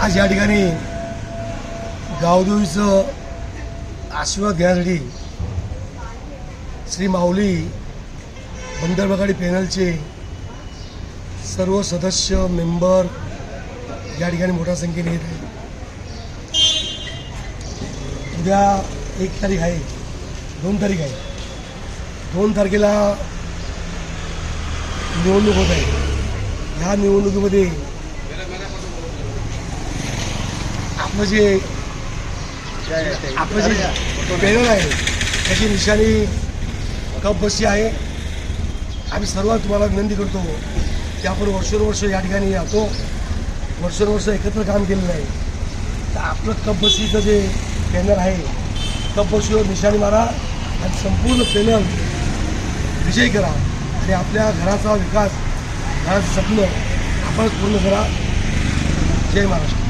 आज या ठिकाणी गावदेवीचं आशीर्वाद घेण्यासाठी श्री माऊली बंदरबगाडी पॅनलचे सर्व सदस्य मेंबर या ठिकाणी मोठ्या संख्येने येत आहे उद्या एक तारीख आहे दोन तारीख आहे. दोन तारखेला निवडणूक होत आहे. ह्या निवडणुकीमध्ये म्हणजे जे आपलं जे पॅनल आहे. त्याची निशाणी कप बसी आहे. आम्ही सर्व तुम्हाला विनंती करतो की आपण वर्षानुवर्ष या ठिकाणी येतो वर्षानुवर्ष एकत्र काम केलेलं आहे. तर आपलं कप बसीचं जे पॅनल आहे कप बसीवर निशाणी मारा आणि संपूर्ण पॅनल विजय करा. आणि आपल्या घराचा विकास घराचं स्वप्न आपण पूर्ण करा. जय महाराष्ट्र.